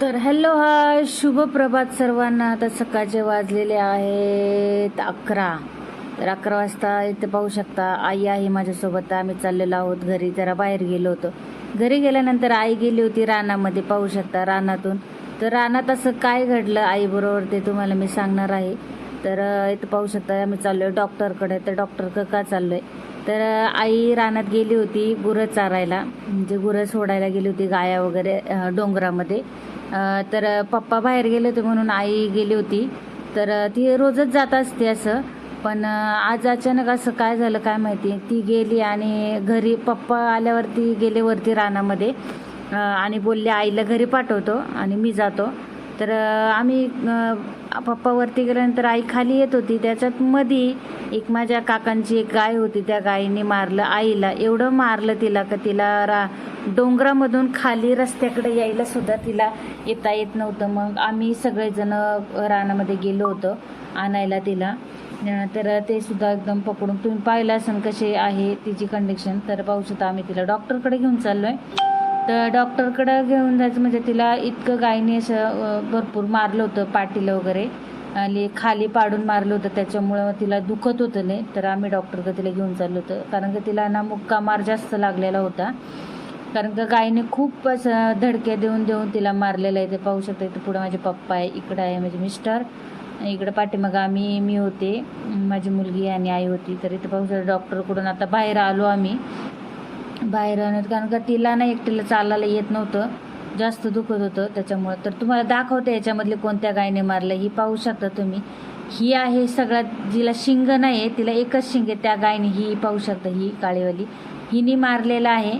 तर हॅलो हा शुभ प्रभात सर्वांना. आता सकाळचे वाजलेले आहेत अकरा. तर अकरा वाजता इथे पाहू शकता आई आहे माझ्यासोबत. आम्ही चाललेलो आहोत घरी. जरा बाहेर गेलो होतो. घरी गेल्यानंतर आई गेली होती रानामध्ये. पाहू शकता रानातून. तर रानात असं काय घडलं आईबरोबर ते तुम्हाला मी सांगणार आहे. तर इथं पाहू शकता आम्ही चाललोय डॉक्टरकडे. तर डॉक्टर का चाललोय? तर आई रानात गेली होती गुरं चारायला. म्हणजे गुरं सोडायला गेली होती गाया वगैरे डोंगरामध्ये. तर पप्पा बाहेर गेले होते म्हणून आई गेली होती. तर ती रोजच जात असते असं. पण आज अचानक असं काय झालं काय माहिती? ती गेली आणि घरी पप्पा आल्यावरती गेले वरती रानामध्ये. आणि बोलले आईला घरी पाठवतो आणि मी जातो. तर आम्ही पप्पा वरती गेल्यानंतर आई खाली येत होती. त्याच्यात मधी एक माझ्या काकांची एक गाय होती. त्या गायीने मारलं आईला. एवढं मारलं तिला का तिला रा डोंगरामधून खाली रस्त्याकडे यायला सुद्धा तिला येता येत नव्हतं. मग आम्ही सगळेजण रानामध्ये गेलो होतो आणायला तिला. तर ते सुद्धा एकदम पकडून तुम्ही पाहिलं असेल कसे आहे तिची कंडिशन तर पाहू शकता आम्ही तिला डॉक्टरकडे घेऊन चाललोय. तर डॉक्टरकडं घेऊन जायचं म्हणजे तिला इतकं गायने असं भरपूर मारलं होतं पाठीला वगैरे. आणि खाली पाडून मारलं होतं त्याच्यामुळं तिला दुखत होतं नाही तर आम्ही डॉक्टरकडे तिला घेऊन चाललो होतं. कारण की तिला ना मुक्का मार जास्त लागलेला होता. कारण का गायीने खूप असं धडक्या देऊन देऊन तिला मारलेलं आहे. ते पाहू शकता इथं पुढे माझे पप्पा आहे इकडं आहे माझे मिस्टर. इकडं पाठीमागं आम्ही मी होते माझी मुलगी आणि आई होती. तर इथं पाहू शकता डॉक्टरकडून आता बाहेर आलो आम्ही. बाहेर आणत कारण का तिला ना एकटीला चालायला येत नव्हतं. जास्त दुखत होतं त्याच्यामुळं. तर तुम्हाला दाखवते याच्यामधले कोणत्या गायने मारलं ही पाहू शकता तुम्ही. ही आहे सगळ्यात जिला शिंग नाही आहे तिला एकच शिंग आहे. त्या गायने ही पाहू शकता ही काळीवाली. हिने मारलेलं आहे.